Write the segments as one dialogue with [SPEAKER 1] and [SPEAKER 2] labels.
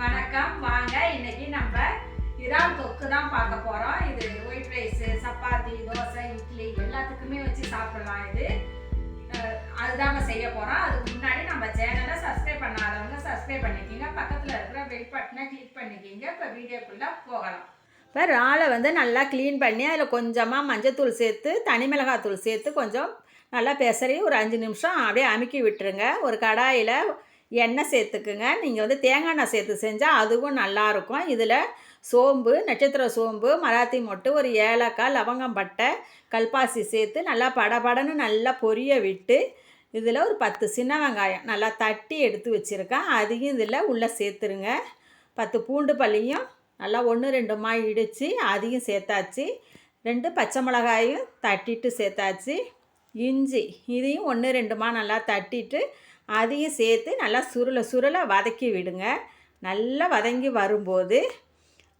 [SPEAKER 1] வணக்கம். வாங்க இன்னைக்கு நம்ம இறால் தொக்கு தான் பார்க்க போறோம். இது ஒயிட் ரைஸ் சப்பாத்தி தோசை இட்லி எல்லாத்துக்குமே வச்சு சாப்பிடலாம் இது. அதுதாங்க செய்ய போறோம். அதுக்கு முன்னாடி நம்ம சேனலை சப்ஸ்கிரைப் பண்ணாதவங்க சப்ஸ்கிரைப் பண்ணிக்கிங்க. பக்கத்தில் இருக்கிற பெல் பட்டனை கிளிக் பண்ணிக்கிங்க. இப்போ வீடியோக்குள்ளே போகலாம். இப்போ இறாலை வந்து நல்லா க்ளீன் பண்ணி அதில் கொஞ்சமாக மஞ்சத்தூள் சேர்த்து தனி மிளகாத்தூள் சேர்த்து கொஞ்சம் நல்லா பெசரி ஒரு அஞ்சு நிமிஷம் அப்படியே அமுக்கி விட்டுருங்க. ஒரு கடாயில் எண்ணெய் சேர்த்துக்குங்க. நீங்கள் வந்து தேங்காய் எண்ணெய் சேர்த்து செஞ்சால் அதுவும் நல்லாயிருக்கும் இதில் சோம்பு நட்சத்திர சோம்பு மராத்தி மொட்டு ஒரு ஏலக்காய் லவங்கம் பட்டை கல்பாசி சேர்த்து நல்லா படபடன்னு நல்லா பொரிய விட்டு இதில் ஒரு பத்து சின்ன வெங்காயம் நல்லா தட்டி எடுத்து வச்சுருக்கேன். அதையும் இதில் உள்ளே சேர்த்துருங்க. பத்து பூண்டு பல்லியும் நல்லா ஒன்று ரெண்டுமா இடித்து அதையும் சேர்த்தாச்சு. ரெண்டு பச்சை மிளகாயும் தட்டிட்டு சேர்த்தாச்சு. இஞ்சி இதையும் ஒன்று ரெண்டுமா நல்லா தட்டிட்டு அதையும் சேர்த்து நல்லா சுருள சுருளை வதக்கி விடுங்க. நல்லா வதங்கி வரும்போது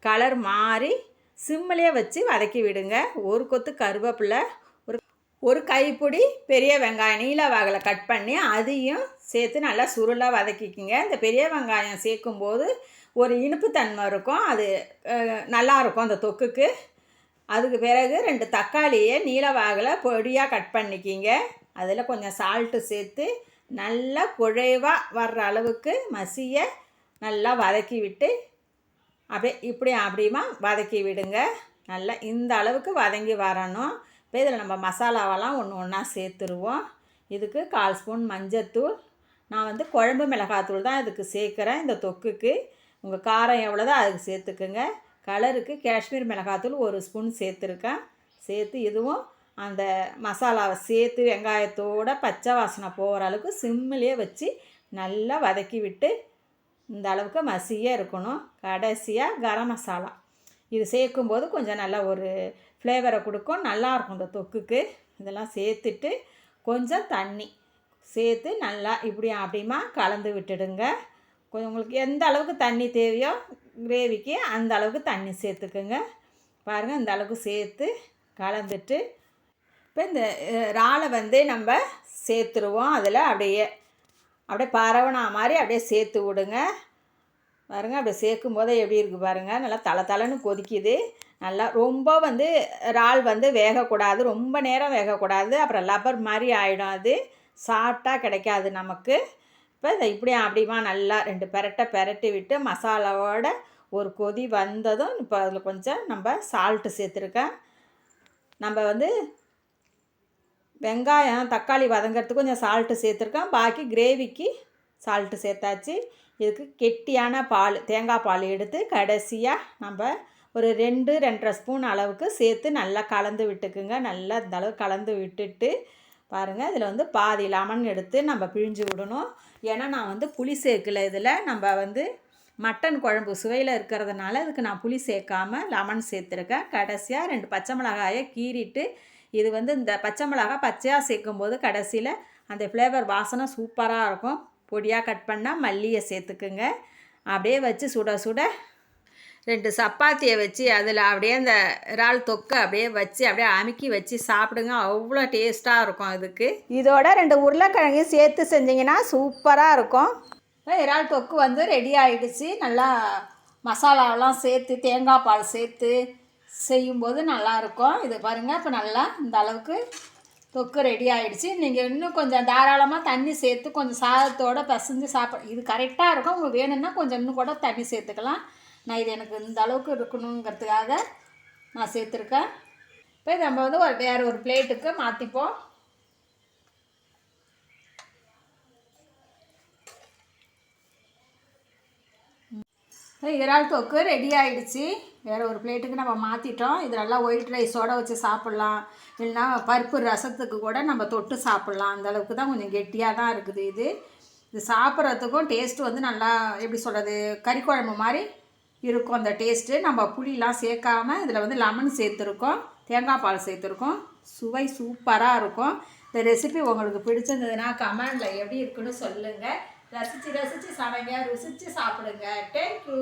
[SPEAKER 1] கலர் மாறி சிம்மிலே வச்சு வதக்கி விடுங்க. ஒரு கொத்து கருவேப்பிலை ஒரு ஒரு கைப்பிடி பெரிய வெங்காயம் நீல வாகலை கட் பண்ணி அதையும் சேர்த்து நல்லா சுருளாக வதக்கிக்கிங்க. இந்த பெரிய வெங்காயம் சேர்க்கும்போது ஒரு இனிப்பு தன்மை இருக்கும். அது நல்லாயிருக்கும் அந்த தொக்குக்கு. அதுக்கு பிறகு ரெண்டு தக்காளியை நீல பொடியாக கட் பண்ணிக்கிங்க. அதில் கொஞ்சம் சால்ட்டு சேர்த்து நல்லா குழைவாக வர்ற அளவுக்கு மசிய நல்லா வதக்கி விட்டு அப்படியே இப்படி அப்படியுமா வதக்கி விடுங்க. நல்லா இந்த அளவுக்கு வதங்கி வரணும். இப்போ இதில் நம்ம மசாலாவெல்லாம் ஒன்று ஒன்றா சேர்த்துருவோம். இதுக்கு கால் ஸ்பூன் மஞ்சத்தூள். நான் வந்து குழம்பு மிளகாத்தூள் தான் இதுக்கு சேர்க்குறேன் இந்த தொக்குக்கு. உங்கள் காரம் எவ்வளோதோ அதுக்கு சேர்த்துக்குங்க. கலருக்கு காஷ்மீர் மிளகாத்தூள் ஒரு ஸ்பூன் சேர்த்துருக்கேன். சேர்த்து இதுவும் அந்த மசாலாவை சேர்த்து வெங்காயத்தோட பச்சை வாசனை போகிற அளவுக்கு சிம்மிலே வச்சு நல்லா வதக்கி விட்டு இந்த அளவுக்கு மசியாக இருக்கணும். கடைசியாக கரம் மசாலா. இது சேர்க்கும்போது கொஞ்சம் நல்லா ஒரு ஃப்ளேவரை கொடுக்கும். நல்லாயிருக்கும் இந்த தொக்குக்கு. இதெல்லாம் சேர்த்துட்டு கொஞ்சம் தண்ணி. சேர்த்து நல்லா இப்படி அப்படியுமா கலந்து விட்டுடுங்க. கொஞ்சம் உங்களுக்கு எந்த அளவுக்கு தண்ணி தேவையோ கிரேவிக்கு அந்த அளவுக்கு தண்ணி சேர்த்துக்குங்க. பாருங்கள் இந்த அளவுக்கு சேர்த்து கலந்துட்டு இப்போ இந்த இறாலை வந்து நம்ம சேர்த்துருவோம். அதில் அப்படியே அப்படியே பரவனா மாதிரி அப்படியே சேர்த்து விடுங்க. பாருங்க அப்படியே சேர்க்கும் போதே எப்படி இருக்குது பாருங்கள் நல்லா தலை தலைன்னு கொதிக்குது. நல்லா ரொம்ப வந்து இறால் வந்து வேகக்கூடாது. ரொம்ப நேரம் வேகக்கூடாது. அப்புறம் லப்பர் மாதிரி ஆகிடும் அது. சாப்பிட்டா கிடைக்காது நமக்கு. இப்போ இதை இப்படி அப்படிமா நல்லா ரெண்டு பெரட்டை பெரட்டி விட்டு மசாலாவோட ஒரு கொதி வந்ததும் இப்போ அதில் கொஞ்சம் நம்ம சால்ட்டு சேர்த்துருக்கேன். நம்ம வந்து வெங்காயம் தக்காளி வதங்கிறதுக்கு கொஞ்சம் சால்ட்டு சேர்த்துருக்கேன். பாக்கி கிரேவிக்கு சால்ட்டு சேர்த்தாச்சு. இதுக்கு கெட்டியான பால் தேங்காய் பால் எடுத்து கடைசியாக நம்ம ஒரு ரெண்டு ரெண்டரை ஸ்பூன் அளவுக்கு சேர்த்து நல்லா கலந்து விட்டுக்குங்க. நல்லா இந்த அளவு கலந்து விட்டுட்டு பாருங்கள் இதில் வந்து பாதி லெமன் எடுத்து நம்ம பிழிஞ்சு விடணும். ஏன்னா நான் வந்து புளி சேர்க்கல இதில். நம்ம வந்து மட்டன் குழம்பு சுவையில் இருக்கிறதுனால இதுக்கு நான் புளி சேர்க்காம லெமன் சேர்த்துருக்கேன். கடைசியாக ரெண்டு பச்சை மிளகாயை கீறிட்டு இது வந்து இந்த பச்சை மிளகாய் பச்சையாக சேர்க்கும்போது கடைசியில் அந்த ஃப்ளேவர் வாசனை சூப்பராக இருக்கும். பொடியாக கட் பண்ணால் மல்லியை சேர்த்துக்குங்க. அப்படியே வச்சு சுட சுட ரெண்டு சப்பாத்தியை வச்சு அதில் அப்படியே அந்த இறால் தொக்கு அப்படியே வச்சு அப்படியே அமுக்கி வச்சு சாப்பிடுங்க. அவ்வளோ டேஸ்ட்டாக இருக்கும் அதுக்கு. இதோட ரெண்டு உருளைக்கிழங்கையும் சேர்த்து செஞ்சிங்கன்னா சூப்பராக இருக்கும். இறால் தொக்கு வந்து ரெடி ஆகிடுச்சு நல்லா மசாலாவெல்லாம் சேர்த்து தேங்காய் பால் சேர்த்து செய்யும்போது நல்லாயிருக்கும் இது பாருங்கள் இப்போ நல்லா இந்த அளவுக்கு தொக்கு ரெடி ஆகிடுச்சு நீங்கள் இன்னும் கொஞ்சம் தாராளமாக தண்ணி சேர்த்து கொஞ்சம் சாதத்தோடு பசஞ்சு சாப்பிட இது கரெக்டாக இருக்கும். உங்களுக்கு வேணும்னா கொஞ்சம் இன்னும் கூட தண்ணி சேர்த்துக்கலாம். நான் இது எனக்கு இந்த அளவுக்கு இருக்கணுங்கிறதுக்காக நான் சேர்த்துருக்கேன். இப்போ நம்ம வந்து ஒரு வேறு ஒரு பிளேட்டுக்கு மாற்றிப்போம் இறால் தொக்கு ரெடி ஆயிடுச்சு. வேறு ஒரு பிளேட்டுக்கு நம்ம மாற்றிட்டோம் இது நல்லா ஒயிட் ரைஸோடு வச்சு சாப்பிட்லாம். இல்லைன்னா பருப்பு ரசத்துக்கு கூட நம்ம தொட்டு சாப்பிட்லாம். அந்தளவுக்கு தான் கொஞ்சம் கெட்டியாக தான் இருக்குது இது. இது சாப்பிட்றதுக்கும் டேஸ்ட்டு வந்து நல்லா எப்படி சொல்கிறது கறி குழம்பு மாதிரி இருக்கும் அந்த டேஸ்ட்டு நம்ம புளிலாம் சேர்க்காம இதில் வந்து லெமன் சேர்த்துருக்கோம். தேங்காய் பால் சேர்த்துருக்கோம். சுவை சூப்பராக இருக்கும். இந்த ரெசிபி உங்களுக்கு பிடிச்சிருந்ததுன்னா கமெண்டில் எப்படி இருக்குன்னு சொல்லுங்கள் ரசித்து ரசித்து சமைங்க ருசித்து சாப்பிடுங்க. தேங்க்யூ